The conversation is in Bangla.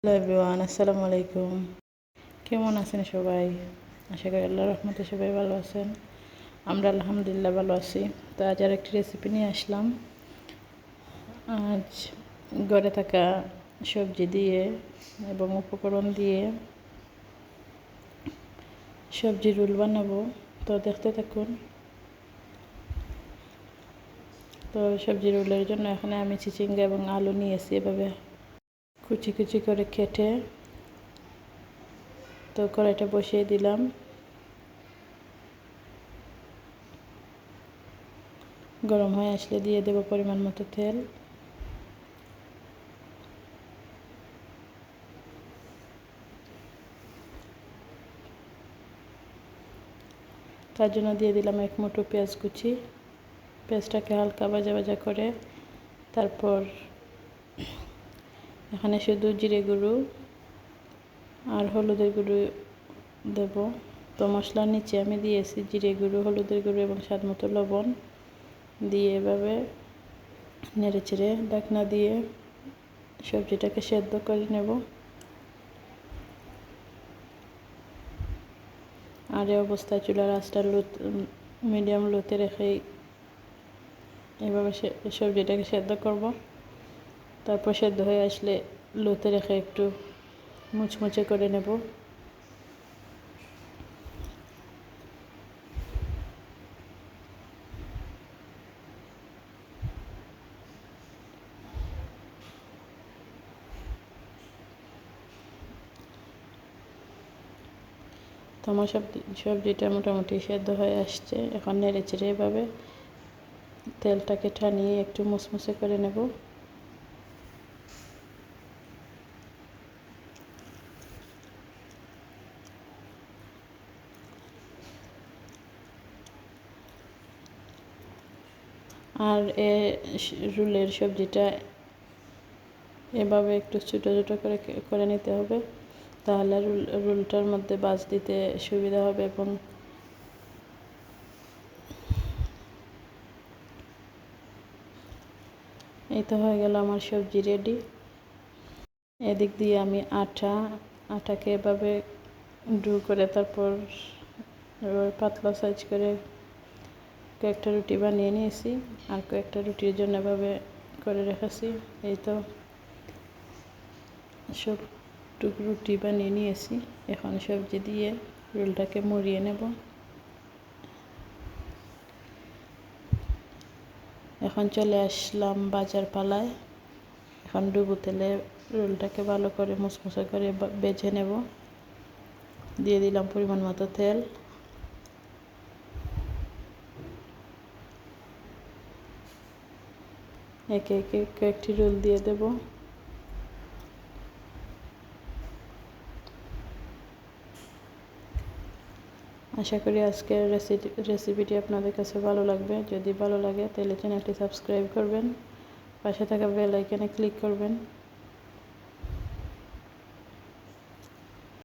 হ্যালো এভরিওয়ান আসসালামু আলাইকুম কেমন আছেন সবাই? আশা করি আল্লাহ রহমতে সবাই ভালো আছেন। আমরা আলহামদুলিল্লাহ ভালো আছি। তো আজ আর একটি রেসিপি নিয়ে আসলাম। আজ ঘরে থাকা সবজি দিয়ে এবং উপকরণ দিয়ে সবজি রোল বানাবো। তো দেখতে থাকুন। তো সবজি রোলের জন্য এখানে আমি চিচিঙ্গা এবং আলু নিয়েছি এভাবে। কুচি কুচি করে কেটে তো কড়াইটা বসিয়ে দিলাম। গরম হয়ে আসলে দিয়ে দেব পরিমাণ মতো তেল। তার জন্য দিয়ে দিলাম এক মুঠো পেঁয়াজ কুচি। পেঁয়াজটাকে হালকা ভাজা ভাজা করে তারপর এখানে শুধু জিরে গুঁড়ো আর হলুদের গুঁড়ো দেব। তো মশলার নিচে আমি দিয়েছি জিরে গুঁড়ো, হলুদের গুঁড়ো এবং স্বাদ মতো লবণ। দিয়ে এভাবে নেড়ে চেড়ে ডাকনা দিয়ে সবজিটাকে সেদ্ধ করে নেব। আর এই অবস্থায় চুলার আঁচটা লো মিডিয়াম লোতে রেখে এভাবে সবজিটাকে সেদ্ধ করব। তারপর সেদ্ধ হয়ে আসলে লোতে রেখে একটু মুচমুচে করে নেব। আমার সব সবজিটা মোটামুটি সেদ্ধ হয়ে আসছে। এখন নেড়ে চেড়ে এভাবে তেলটাকে টানিয়ে একটু মুসমুসে করে নেব। আর এ রুলের সবজিটা এভাবে একটু ছোটো ছোটো করে করে নিতে হবে। তাহলে রুল, রুলটার মধ্যে বাজ দিতে সুবিধা হবে এবং এই তো হয়ে গেল আমার সবজি রেডি। এদিক দিয়ে আমি আটা আটাকে এভাবে ডু করে তারপর পাতলা সাইজ করে কয়েকটা রুটি বানিয়ে নিয়েছি আর কয়েকটা রুটির জন্য এভাবে করে রেখেছি। এই তো সব টুক রুটি বানিয়ে নিয়েছি। এখন সবজি দিয়ে রোলটাকে মুড়িয়ে নেব। এখন চলে আসলাম বাজার পালায়। এখন ডুবো তেলে রোলটাকে ভালো করে মুসমুসে করে বেছে নেব। দিয়ে দিলাম পরিমাণ মতো তেল। একে একে কয়েকটি রোল দিয়ে দেব। আশা করি আজকের রেসিপি রেসিপিটি আপনাদের কাছে ভালো লাগবে। যদি ভালো লাগে, তাহলে চ্যানেলটি সাবস্ক্রাইব করবেন। পাশে থাকা বেল আইকনে ক্লিক করবেন।